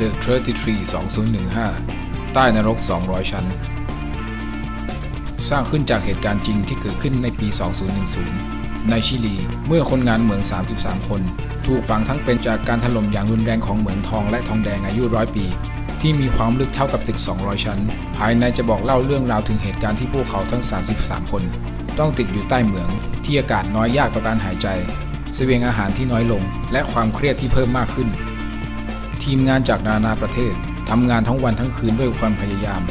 The 33 2015 ใต้นรก 200 ชั้น สร้างขึ้นจากเหตุการณ์จริงที่เกิดขึ้นในปี 2010 ในชิลี เมื่อคนงานเหมือง 33 คน ถูกฝังทั้งเป็นจากการถล่มอย่างรุนแรงของเหมืองทองและทองแดงอายุร้อยปี ที่มีความลึกเท่ากับตึก 200 ชั้น ภายในจะบอกเล่าเรื่องราวถึงเหตุการณ์ที่พวกเขาทั้ง 33 คน ต้องติดอยู่ใต้เหมือง ที่อากาศน้อยยากต่อการหายใจ เสบียงอาหารที่น้อยลง และความเครียดที่เพิ่มมากขึ้น ทีมงานจากนานาประเทศทำงานทั้งวันทั้งคืนด้วยความพยายาม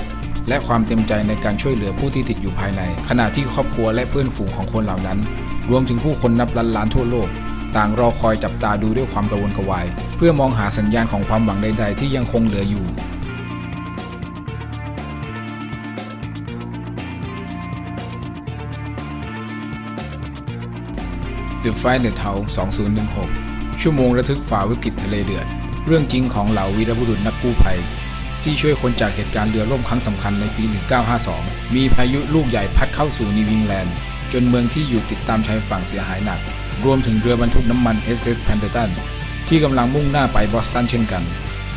และความเต็มใจในการช่วยเหลือผู้ที่ติดอยู่ภายใน ขณะที่ครอบครัวและเพื่อนฝูงของคนเหล่านั้น รวมถึงผู้คนนับล้านล้านทั่วโลก ต่างรอคอยจับตาดูด้วยความกระวนกระวาย เพื่อมองหาสัญญาณของความหวังใด ๆ ที่ยังคงเหลืออยู่ The Fight Net House 2016 ชั่วโมงระทึกฝ่าวิกฤตทะเลเดือด เรื่องจริงของเหล่าวีรบุรุษนักกู้ภัย ที่ช่วยคนจากเหตุการณ์เรือล่มครั้งสำคัญในปี 1952 มีพายุลูกใหญ่พัดเข้าสู่นิวอิงแลนด์ จนเมืองที่อยู่ติดตามชายฝั่งเสียหายหนัก รวมถึงเรือบรรทุกน้ำมัน SS p a n d e r t o n ที่กำลังมุ่งหน้าไปบอสตันเช่นกัน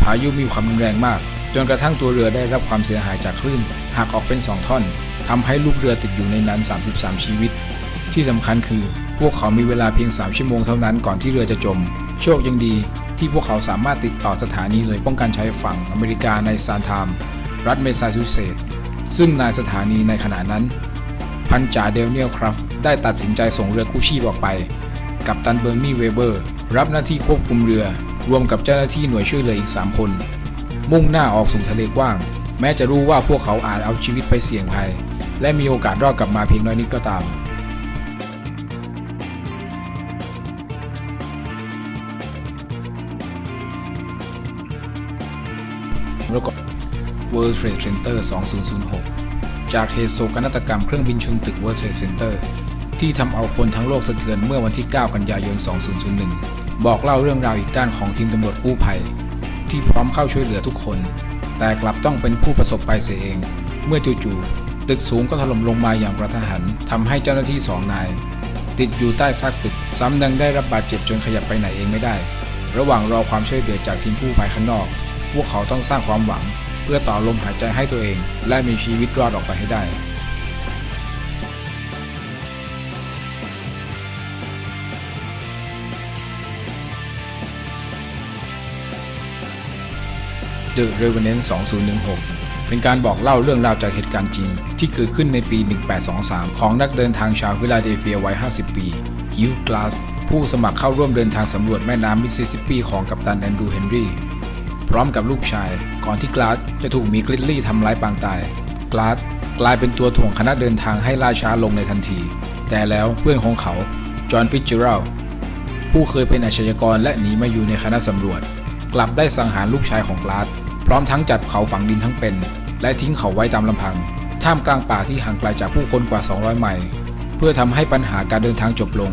พายุมีความรุนแรงมาก จนกระทั่งตัวเรือได้รับความเสียหายจากคลื่นหักออกเป็น 2 ท่อนทำให้ลูกเรือติดอยู่ในนั้น 33 ชีวิต ที่สำคัญคือพวกเขามีเวลาเพียง 3 ชั่วโมงเท่านั้นก่อนที่เรือจะจม โชคยังดี ที่พวกเขาสามารถติดต่อสถานีหน่วยป้องกันชายฝั่งอเมริกาในซานทาม รัฐเมซาชูเซตส์ซึ่งนายสถานีในขณะนั้น พันจ่าเดลเนียลคราฟได้ตัดสินใจส่งเรือกู้ชีพออกไป กับตันเบอร์นี่เวเบอร์ รับหน้าที่ควบคุมเรือ รวมกับเจ้าหน้าที่หน่วยช่วยเหลืออีก 3 คน มุ่งหน้าออกสู่ทะเลกว้าง แม้จะรู้ว่าพวกเขาอาจเอาชีวิตไปเสี่ยงภัย และมีโอกาสรอดกลับมาเพียงน้อยนิดก็ตาม แล้วก็ World Trade Center 2006 จากเหตุโศกนาฏกรรมเครื่องบินชนตึก World Trade Center ที่ทำเอาคนทั้งโลกสะเทือนเมื่อวันที่ 9 กันยายน 2001 บอกเล่าเรื่องราวอีกด้านของทีมตำรวจกู้ภัย ที่พร้อมเข้าช่วยเหลือทุกคน แต่กลับต้องเป็นผู้ประสบภัยเสียเอง เมื่อจู่ๆตึกสูงก็ถล่มลงมาอย่างกระทันหันทำให้เจ้าหน้าที่สองนาย ติดอยู่ใต้ซากตึก ซ้ำยังได้รับบาดเจ็บจนขยับไปไหนเองไม่ได้ ระหว่างรอความช่วยเหลือจากทีมผู้ภัยข้างนอก พวกเขาต้องสร้างความหวัง เพื่อต่อลมหายใจให้ตัวเอง และมีชีวิตรอดออกไปให้ได้ The Revenant 2016 เป็นการบอกเล่าเรื่องราวจากเหตุการณ์จริง ที่เกิดขึ้นในปี 1823 ของนักเดินทางชาวฟิลาเดลเฟียวัย 50 ปีฮิวกลาสผู้สมัครเข้าร่วมเดินทางสำรวจแม่น้ำมิสซิสซิปปีของกัปตันแอนดรูเฮนรี่ ร้อมกับลูกชาย ก่อนที่กลาสจะถูกมีกริดลี่ทำร้ายปางตาย กลาสกลายเป็นตัวถ่วงคณะเดินทางให้ล่าช้าลงในทันที แต่แล้วเพื่อนของเขา จอห์นฟิตเจอรัลผู้เคยเป็นอาชญากรและหนีมาอยู่ในคณะสำรวจ กลับได้สังหารลูกชายของกลาสพร้อมทั้งจัดเขาฝังดินทั้งเป็น และทิ้งเขาไว้ตามลำพัง ท่ามกลางป่าที่ห่างไกลจากผู้คนกว่า 200 ไมล์เพื่อทำให้ปัญหาการเดินทางจบลง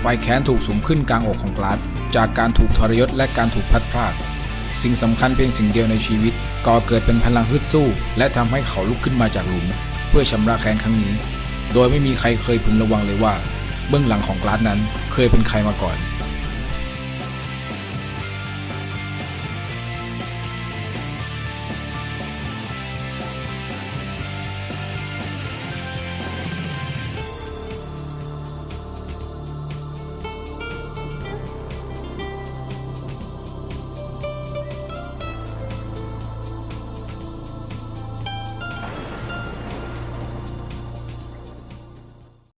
ไฟแค้นถูกสุมขึ้นกลางอกของกลาสจากการถูกทรยศและการถูกพัดพราก สิ่งสำคัญเพียงสิ่งเดียวในชีวิต ก่อเกิดเป็นพลังฮึดสู้ และทำให้เขาลุกขึ้นมาจากหลุม เพื่อชำระแค้นครั้งนี้ โดยไม่มีใครเคยพึงระวังเลยว่า เบื้องหลังของกลาสนั้นเคยเป็นใครมาก่อน